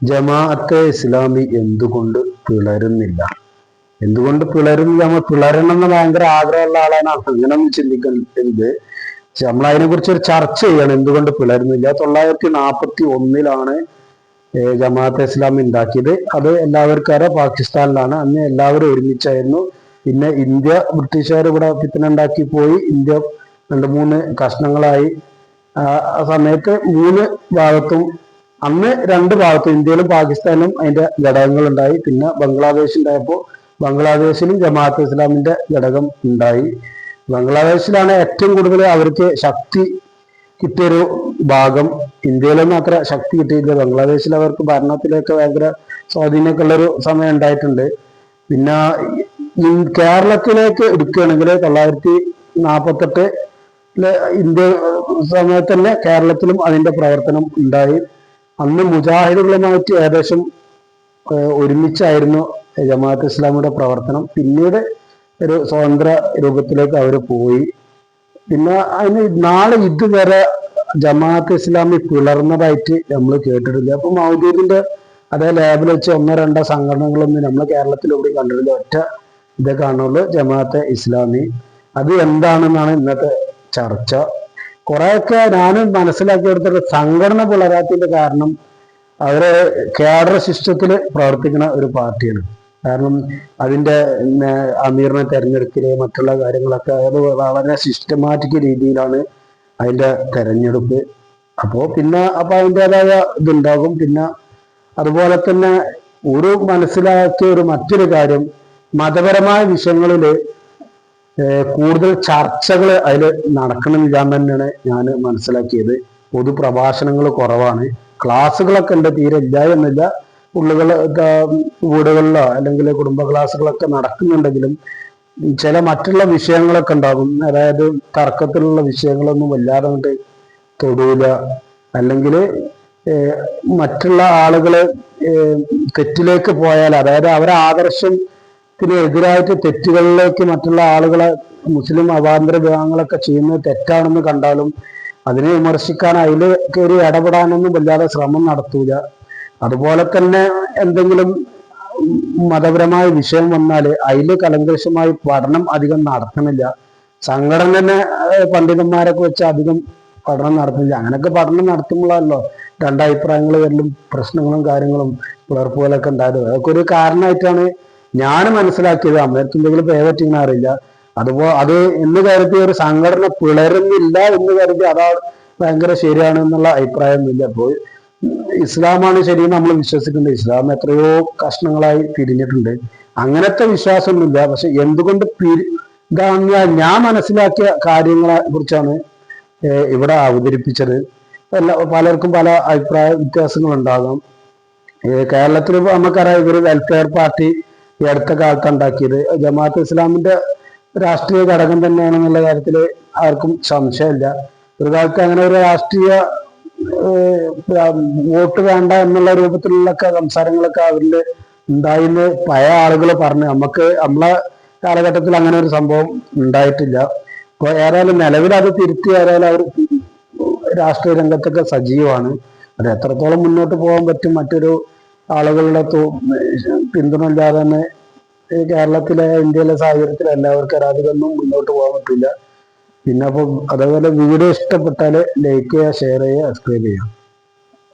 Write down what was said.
ജമാഅത്തെ ഇസ്ലാമി എന്തുകൊണ്ട് പിളരുന്നില്ല? എന്തുകൊണ്ട് പിളരുന്നില്ല? നമ്മൾ പിളരണം എന്ന് ഭയങ്കര ആഗ്രഹമുള്ള ആളാണ്. അങ്ങനെ ഒന്നും ചിന്തിക്കുന്നത് നമ്മൾ അതിനെ കുറിച്ച് ഒരു ചർച്ച ചെയ്യണം. എന്തുകൊണ്ട് പിളരുന്നില്ല? തൊള്ളായിരത്തി നാൽപ്പത്തി ഒന്നിലാണ് ജമാഅത്തെ ഇസ്ലാമി ഉണ്ടാക്കിയത്. അത് എല്ലാവർക്കും അറിയാം. പാകിസ്ഥാനിലാണ്. അന്ന് എല്ലാവരും ഒരുമിച്ചായിരുന്നു. പിന്നെ ഇന്ത്യ ബ്രിട്ടീഷുകാർ ഇവിടെ പിത്തനുണ്ടാക്കി പോയി. ഇന്ത്യ രണ്ട് മൂന്ന് കഷ്ണങ്ങളായി. ആ ആ സമയത്ത് മൂന്ന് ഭാഗത്തും അന്ന് രണ്ട് ഭാഗത്തും ഇന്ത്യയിലും പാകിസ്ഥാനും അതിന്റെ ഘടകങ്ങൾ ഉണ്ടായി പിന്നെ ബംഗ്ലാദേശ് ഉണ്ടായപ്പോൾ ബംഗ്ലാദേശിലും ജമാഅത്ത് ഇസ്ലാമിന്റെ ഘടകം ഉണ്ടായി. ബംഗ്ലാദേശിലാണ് ഏറ്റവും കൂടുതൽ അവർക്ക് ശക്തി കിട്ടിയൊരു ഭാഗം. ഇന്ത്യയിലൊന്നും അത്ര ശക്തി കിട്ടിയില്ല ബംഗ്ലാദേശിൽ അവർക്ക് ഭരണത്തിലൊക്കെ ഭയങ്കര സ്വാധീനമൊക്കെ ഉള്ളൊരു സമയം ഉണ്ടായിട്ടുണ്ട്. പിന്നെ കേരളത്തിലേക്ക് എടുക്കുകയാണെങ്കിൽ തൊള്ളായിരത്തി നാൽപ്പത്തെട്ട് ഇന്ത്യ സമയത്ത് തന്നെ കേരളത്തിലും അതിന്റെ പ്രവർത്തനം ഉണ്ടായി. അന്ന് മുജാഹിദുകളുമായിട്ട് ഏകദേശം ഒരുമിച്ചായിരുന്നു ജമാഅത്ത് ഇസ്ലാമിയുടെ പ്രവർത്തനം. പിന്നീട് ഒരു സ്വതന്ത്ര രൂപത്തിലേക്ക് അവർ പോയി. പിന്നെ അതിന് നാളെ ഇതുവരെ ജമാഅത്ത് ഇസ്ലാമി പിളർന്നതായിട്ട് നമ്മൾ കേട്ടിട്ടില്ല. അപ്പൊ മൗദൂദിന്റെ അതേ ലാബിൽ വെച്ച് ഒന്നോ രണ്ടോ സംഘടനകളൊന്നും നമ്മൾ കേരളത്തിൽ ഇവിടെ കണ്ടിട്ടില്ല. ഒറ്റ ഇതേ കാണുള്ളൂ ജമാഅത്തെ ഇസ്ലാമി. അത് എന്താണെന്നാണ് ഇന്നത്തെ ചർച്ച. കുറെയൊക്കെ ഞാനും മനസ്സിലാക്കിയെടുത്തിട്ട് സംഘടന പിളരാത്തതിന്റെ കാരണം അവർ കേഡർ സിസ്റ്റത്തിൽ പ്രവർത്തിക്കുന്ന ഒരു പാർട്ടിയാണ്. കാരണം അതിന്റെ അമീറിനെ തെരഞ്ഞെടുക്കൽ മറ്റുള്ള കാര്യങ്ങളൊക്കെ അത് വളരെ സിസ്റ്റമാറ്റിക് രീതിയിലാണ് അതിന്റെ തെരഞ്ഞെടുപ്പ്. അപ്പോ പിന്നെ അപ്പൊ അതിന്റെതായ ഇതുണ്ടാകും. പിന്നെ അതുപോലെ തന്നെ ഒരു മനസ്സിലാക്കിയ ഒരു മറ്റൊരു കാര്യം മതപരമായ വിഷയങ്ങളിൽ കൂടുതൽ ചർച്ചകൾ അതിൽ നടക്കണം എന്ന് തന്നെയാണ് ഞാൻ മനസ്സിലാക്കിയത്. പൊതുപ്രഭാഷണങ്ങൾ കുറവാണ്. ക്ലാസ്സുകളൊക്കെ ഉണ്ട് തീരെ ഇല്ല എന്നില്ല. ഉള്ളുകൾ വീടുകളിലോ അല്ലെങ്കിൽ കുടുംബ ക്ലാസ്സുകളൊക്കെ നടക്കുന്നുണ്ടെങ്കിലും ചില മറ്റുള്ള വിഷയങ്ങളൊക്കെ ഉണ്ടാകും. അതായത് തർക്കത്തിലുള്ള വിഷയങ്ങളൊന്നും വല്ലാതെ കൊണ്ട് തൊടൂല. അല്ലെങ്കിൽ മറ്റുള്ള ആളുകൾ തെറ്റിലേക്ക് പോയാൽ അതായത് അവരെ ആദർശത്തിന് എതിരായിട്ട് തെറ്റുകളിലേക്ക് മറ്റുള്ള ആളുകളെ മുസ്ലിം അവാന്തര വിഭാഗങ്ങളൊക്കെ ചെയ്യുന്നത് തെറ്റാണെന്ന് കണ്ടാലും അതിനെ വിമർശിക്കാൻ അതിൽ കയറി ഇടപെടാനൊന്നും വല്ലാതെ ശ്രമം നടത്തൂല. അതുപോലെ തന്നെ എന്തെങ്കിലും മതപരമായ വിഷയം വന്നാൽ അതിൽ കലങ്കശമായി പഠനം അധികം നടത്തണില്ല. സംഘടന പണ്ഡിതന്മാരൊക്കെ വെച്ച് അധികം പഠനം നടത്തുന്നില്ല അങ്ങനെയൊക്കെ പഠനം നടത്തുമ്പോഴല്ലോ രണ്ടഭിപ്രായങ്ങൾ വരലും പ്രശ്നങ്ങളും കാര്യങ്ങളും പിളർപ്പുകളൊക്കെ ഉണ്ടായത്. അതൊക്കെ ഒരു കാരണമായിട്ടാണ് ഞാൻ മനസ്സിലാക്കിയത് അമ്മയത്ത് എന്തെങ്കിലും പേരറ്റിങ്ങനെ അറിയില്ല. അതുപോലെ അത് എന്ന് കരുതി ഒരു സംഘടന പിളരുന്നില്ല എന്ന് കരുതി അതാ ഭയങ്കര ശരിയാണ് എന്നുള്ള അഭിപ്രായമൊന്നുമില്ല അപ്പോൾ ഇസ്ലാമാണ് ശരി നമ്മൾ വിശ്വസിക്കുന്നത് ഇസ്ലാം എത്രയോ കഷ്ണങ്ങളായി തിരിഞ്ഞിട്ടുണ്ട് അങ്ങനത്തെ വിശ്വാസമൊന്നുമില്ല. പക്ഷെ എന്തുകൊണ്ട് പിരി ഞാൻ മനസ്സിലാക്കിയ കാര്യങ്ങളെ കുറിച്ചാണ് ഇവിടെ അവതരിപ്പിച്ചത്. എല്ലാ പലർക്കും പല അഭിപ്രായ വ്യത്യാസങ്ങൾ ഉണ്ടാകാം കേരളത്തിൽ നമുക്കറിയാം ഇവർ വെൽഫെയർ പാർട്ടി ഈ അടുത്ത കാലത്ത് ഉണ്ടാക്കിയത്. ജമാഅത്ത് ഇസ്ലാമിന്റെ രാഷ്ട്രീയ ഘടകം തന്നെയാണെന്നുള്ള കാര്യത്തിൽ ആർക്കും സംശയമില്ല. ഒരു കാലത്ത് അങ്ങനെ ഒരു രാഷ്ട്രീയ വോട്ട് വേണ്ട എന്നുള്ള രൂപത്തിലുള്ള സംസാരങ്ങളൊക്കെ അവരിൽ ഉണ്ടായിന്ന് പഴയ ആളുകൾ പറഞ്ഞു. നമുക്ക് നമ്മളെ കാലഘട്ടത്തിൽ അങ്ങനെ ഒരു സംഭവം ഉണ്ടായിട്ടില്ല. ഇപ്പൊ ഏതായാലും നിലവിൽ അത് തിരുത്തി ഏതായാലും അവർ രാഷ്ട്രീയ രംഗത്തൊക്കെ സജീവമാണ്. അത് എത്രത്തോളം മുന്നോട്ട് പോകാൻ പറ്റും മറ്റൊരു ആളുകളുടെ പിന്തുണ ഇല്ലാതെ തന്നെ കേരളത്തിലെ ഇന്ത്യയിലെ സാഹചര്യത്തിൽ എല്ലാവർക്കും അതിലൊന്നും മുന്നോട്ട് പോകാൻ പറ്റില്ല. പിന്നെ അപ്പം അതേപോലെ വീഡിയോ ഇഷ്ടപ്പെട്ടാൽ ലൈക്ക് ചെയ്യുക ഷെയർ ചെയ്യുക സബ്സ്ക്രൈബ് ചെയ്യുക.